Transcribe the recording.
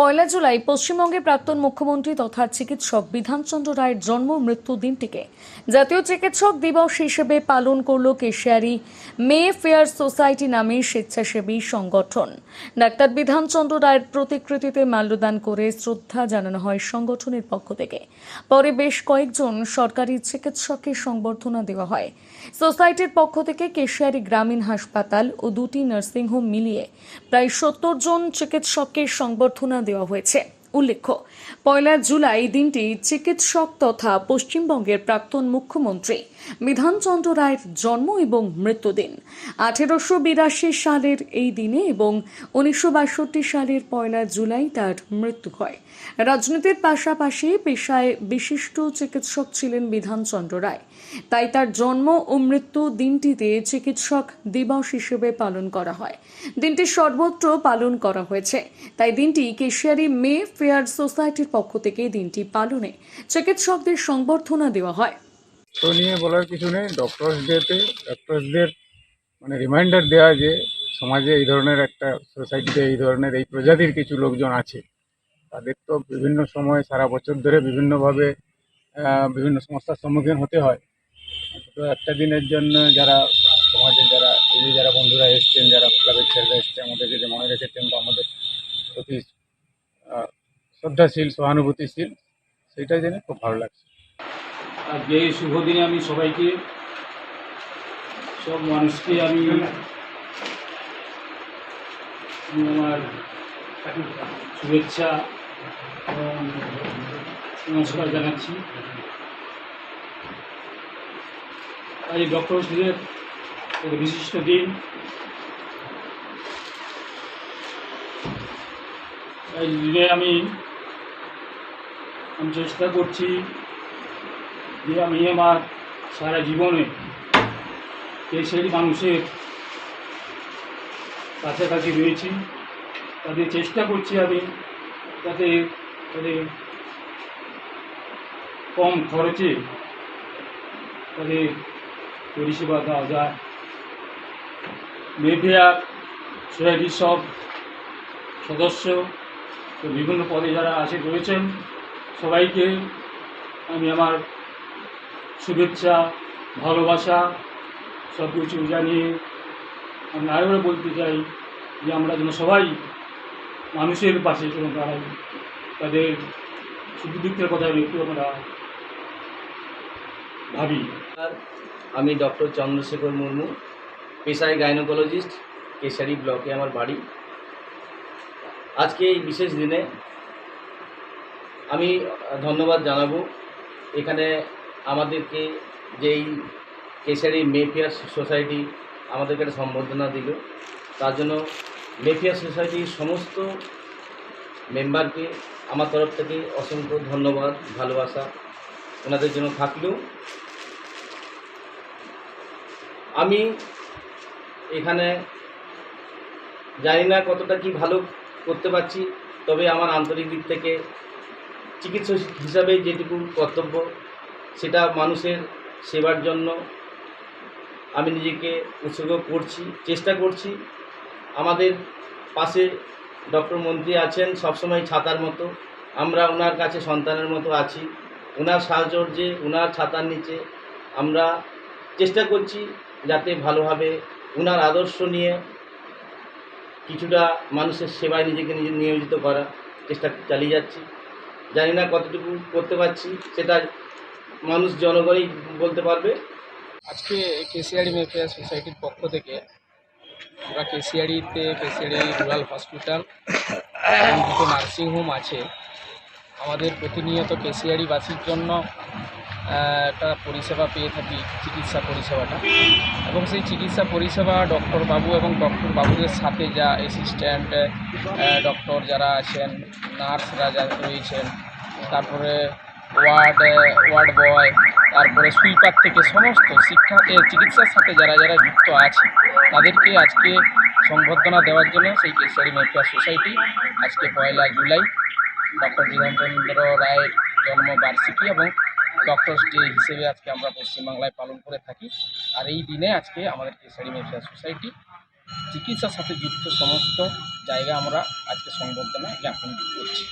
পয়লা জুলাই পশ্চিমবঙ্গের প্রাক্তন মুখ্যমন্ত্রী তথা চিকিৎসক বিধানচন্দ্র রায়ের জন্ম মৃত্যু দিনটিকে জাতীয় চিকিৎসক দিবস হিসেবে পালন করল কেশিয়ারি মে ফেয়ার সোসাইটি নামে স্বেচ্ছাসেবী সংগঠন। ডাক্তার বিধানচন্দ্র রায়ের প্রতিকৃতিতে মাল্যদান করে শ্রদ্ধা জানানো হয় সংগঠনের পক্ষ থেকে। পরে বেশ কয়েকজন সরকারি চিকিৎসককে সংবর্ধনা দেওয়া হয়। সোসাইটির পক্ষ থেকে কেশিয়ারি গ্রামীণ হাসপাতাল ও দুটি নার্সিংহোম মিলিয়ে প্রায় সত্তর জন চিকিৎসককে সংবর্ধনা দেওয়া হয়েছে উল্লেখ্য, পয়লা জুলাই দিনটি চিকিৎসক তথা পশ্চিমবঙ্গের প্রাক্তন মুখ্যমন্ত্রী বিধানচন্দ্র রায়ের জন্ম এবং মৃত্যুদিন। আঠেরোশো বিরাশি সালের এই দিনে এবং উনিশশো বাষট্টি সালের পয়লা জুলাই তার মৃত্যু হয়। রাজনীতির পাশাপাশি পেশায় বিশিষ্ট চিকিৎসক ছিলেন বিধানচন্দ্র রায়। তাই তার জন্ম ও মৃত্যু দিনটিতে চিকিৎসক দিবস হিসেবে পালন করা হয়। দিনটি সর্বত্র পালন করা হয়েছে। তাই দিনটি কেশিয়ারি মে ফেয়ার সোসাইটির পক্ষ থেকে দিনটি পালনে চিকিৎসকদের সংবর্ধনা দেওয়া হয়। তো নিয়ে বলার কিছু নেই। ডক্টরস ডেতে ডক্টরসদের মানে রিমাইন্ডার দেওয়া যে সমাজে এই ধরনের একটা সোসাইটিতে এই ধরনের, এই প্রজাতির কিছু লোকজন আছে। তাদের তো বিভিন্ন সময় সারা বছর ধরে বিভিন্নভাবে বিভিন্ন সমস্যার সম্মুখীন হতে হয়। তো একটা দিনের জন্য যারা সমাজে যারা, এই যারা বন্ধুরা এসছেন, যারা ক্লাবের ছেলেরা এসছে আমাদেরকে যে মনে রেখেছেন বা আমাদের প্রতি আহ, শ্রদ্ধাশীল, সহানুভূতিশীল, সেটা জেনে খুব ভালো লাগছে। আজকে এই শুভ দিনে আমি সবাইকে, সব মানুষকে আমি আমি আমার শুভেচ্ছা এবং নমস্কার জানাচ্ছি। আজ ডক্টর শিবের এক বিশিষ্ট দিন। এই দিনে আমি আমি চেষ্টা করছি যে আমি আমার সারা জীবনে সেই মানুষের কাছাকাছি রয়েছি। তাদের চেষ্টা করছি আমি যাতে তাদের কম খরচে তাদের পরিষেবা দেওয়া যায়। মেফেয়ার সোসাইটির সব সদস্য বিভিন্ন পদে যারা আছে রয়েছেন সবাইকে আমি আমার শুভেচ্ছা, ভালোবাসা সব কিছু জানিয়ে আমি আরেকবার বলতে চাই যে আমরা যেন সবাই মানুষের পাশে যেন দাঁড়াই। তাদের সুখ দুঃখের কথা একটু আমরা ভাবি। নমস্কার আমি ডক্টর চন্দ্রশেখর মুর্মু, পেশায় গাইনোকোলজিস্ট, কেশারি ব্লকে আমার বাড়ি। আজকে এই বিশেষ দিনে আমি ধন্যবাদ জানাব। এখানে আমাদেরকে যেই কেশারি মেফিয়ার সোসাইটি আমাদেরকে একটা সম্বর্ধনা দিল, তার জন্য মেফিয়ার সোসাইটির সমস্ত মেম্বারকে আমার তরফ থেকে অসংখ্য ধন্যবাদ, ভালোবাসা ওনাদের জন্য থাকলেও আমি এখানে জানি না কতটা কি ভালো করতে পারছি, তবে আমার আন্তরিক দিক থেকে চিকিৎসক হিসাবে যেটুকু কর্তব্য, সেটা মানুষের সেবার জন্য আমি নিজেকে উৎসর্গ করছি, চেষ্টা করছি। আমাদের পাশে ডক্টর মন্ত্রী আছেন, সবসময় ছাতার মতো। আমরা ওনার কাছে সন্তানের মতো আছি। ওনার সাহচর্যে ওনার ছাতার নিচে আমরা চেষ্টা করছি যাতে ভালোভাবে ওনার আদর্শ নিয়ে কিছুটা মানুষের সেবায় নিজেকে নিজে, নিয়োজিত করা চেষ্টা চালিয়ে যাচ্ছি। জানি না কতটুকু করতে পারছি, সেটা মানুষ জনগণই বলতে পারবে। আজকে কেসিআরি মেফেয়ার সোসাইটির পক্ষ থেকে আমরা কেসিআরিতে কেসিআরি রুরাল হসপিটাল দুটো নার্সিংহোম আছে। আমাদের প্রতিনিয়ত কেসিআরিবাসীর জন্য একটা পরিষেবা পেয়ে থাকি, চিকিৎসা পরিষেবাটা। এবং সেই চিকিৎসা পরিষেবা ডক্টর বাবু এবং ডক্টর বাবুদের সাথে যা অ্যাসিস্ট্যান্ট ডক্টর যারা আছেন নার্সরা যারা রয়েছেন তারপরে ওয়ার্ড ওয়ার্ড বয়, তারপরে সুইপার থেকে সমস্ত শিক্ষা চিকিৎসার সাথে যারা যারা যুক্ত আছে, তাদেরকে আজকে সংবর্ধনা দেওয়ার জন্য সেই কেশারি মেফিয়া সোসাইটি আজকে পয়লা জুলাই ডক্টর বিধানচন্দ্র রায়ের জন্মবার্ষিকী এবং ডক্টরস ডে হিসেবে আজকে আমরা পশ্চিমবাংলায় পালন করে থাকি। আর এই দিনে আজকে আমাদের কেশারি মেফিয়া সোসাইটি চিকিৎসার সাথে যুক্ত সমস্ত জায়গা আমরা আজকে সংবর্ধনা জ্ঞাপন করছি।